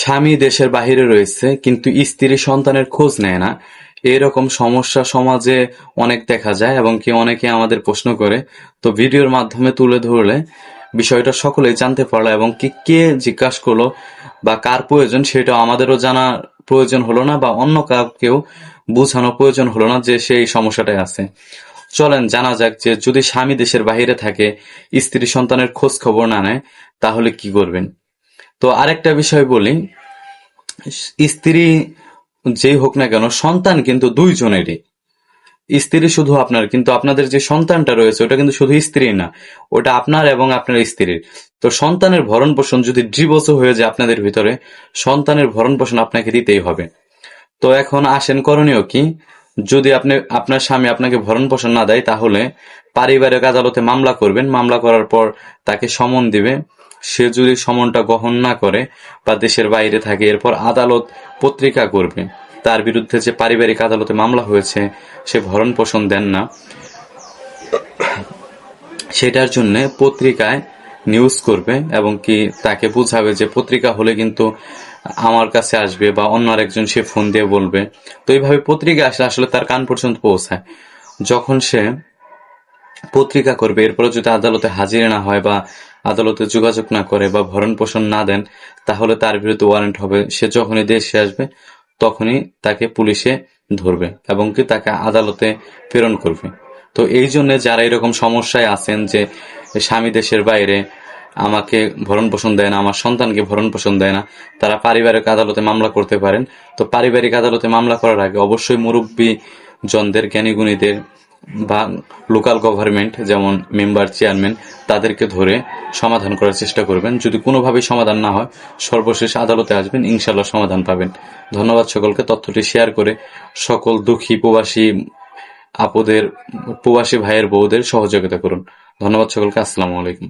স্বামী দেশের বাহিরে রয়েছে, কিন্তু স্ত্রী সন্তানের খোঁজ নেয় না। এরকম সমস্যা সমাজে অনেক দেখা যায় এবং কি অনেকে আমাদের প্রশ্ন করে। তো ভিডিওর মাধ্যমে তুলে ধরলে বিষয়টা সকলেই জানতে পারল এবং কি কে জিজ্ঞাসা করল বা কার প্রয়োজন সেটা আমাদেরও জানা প্রয়োজন হলো না বা অন্য কাউকেও বোঝানো প্রয়োজন হলো না যে সেই সমস্যাটাই আছে। চলেন জানা যাক যে যদি স্বামী দেশের বাহিরে থাকে, স্ত্রী সন্তানের খোঁজ খবর না নেয়, তাহলে কি করবেন? তো আরেকটা বিষয় বলি। স্ত্রী যেই হোক না কেন, সন্তান কিন্তু দুইজনেরই। স্ত্রী শুধু আপনার, কিন্তু আপনাদের যে সন্তানটা রয়েছে, ওটা কিন্তু শুধু স্ত্রী না, ওটা আপনার এবং আপনার স্ত্রীর। তো সন্তানের ভরণ পোষণ যদি ডিভোর্সও হয়ে যায় আপনাদের ভিতরে, সন্তানের ভরণ পোষণ আপনাকে দিতেই হবে। তো এখন আসেন করণীয় কি? যদি আপনি, আপনার স্বামী আপনাকে ভরণ পোষণ না দেয়, তাহলে পারিবারিক আদালতে মামলা করবেন। মামলা করার পর তাকে সমন দিবে। সে যদি সমনটা গ্রহণ না করে বা দেশের বাইরে থাকে, এরপর আদালত পত্রিকা করবে। তার বিরুদ্ধে যে পারিবারিক আদালতে মামলা হয়েছে, সে ভরণ পোষণ দেন না। সেটার জন্য পত্রিকায় নিউজ করবে এবং কি তাকে বুঝাবে যে পত্রিকা হলে কিন্তু আমার কাছে আসবে বা অন্য আরেকজন সে ফোন দিয়ে বলবে। তো এইভাবে পত্রিকা আসলে আসলে তার কান পর্যন্ত পৌঁছায়। যখন সে পত্রিকা করবে এরপরে যদি আদালতে হাজির না হয় বা আদালতে যোগাযোগ না করে বা ভরণ পোষণ না দেন, তাহলে তার বিরুদ্ধে ওয়ারেন্ট হবে। সে যখনই দেশে আসবে, তখনই তাকে পুলিশে ধরবে এবং কি তাকে আদালতে প্রেরণ করবে। তো এই জন্য যারা এরকম সমস্যায় আছেন যে স্বামী দেশের বাইরে আমাকে ভরণ পোষণ দেয় না, আমার সন্তানকে ভরণ পোষণ দেয় না, তারা পারিবারিক আদালতে মামলা করতে পারেন। তো পারিবারিক আদালতে মামলা করার আগে অবশ্যই মুরব্বী জনদের জ্ঞানীগুণীদের বা লোকাল গভর্নমেন্ট, যেমন মেম্বার চেয়ারম্যান, তাদেরকে ধরে সমাধান করার চেষ্টা করবেন। যদি কোনোভাবেই সমাধান না হয়, সর্বশেষ আদালতে আসবেন ইনশাল্লাহ সমাধান পাবেন। ধন্যবাদ সকলকে তথ্যটি শেয়ার করে। সকল দুঃখী প্রবাসী আপদের, প্রবাসী ভাইয়ের বউদের সহযোগিতা করুন। ধন্যবাদ সকলকে, আসসালামু আলাইকুম।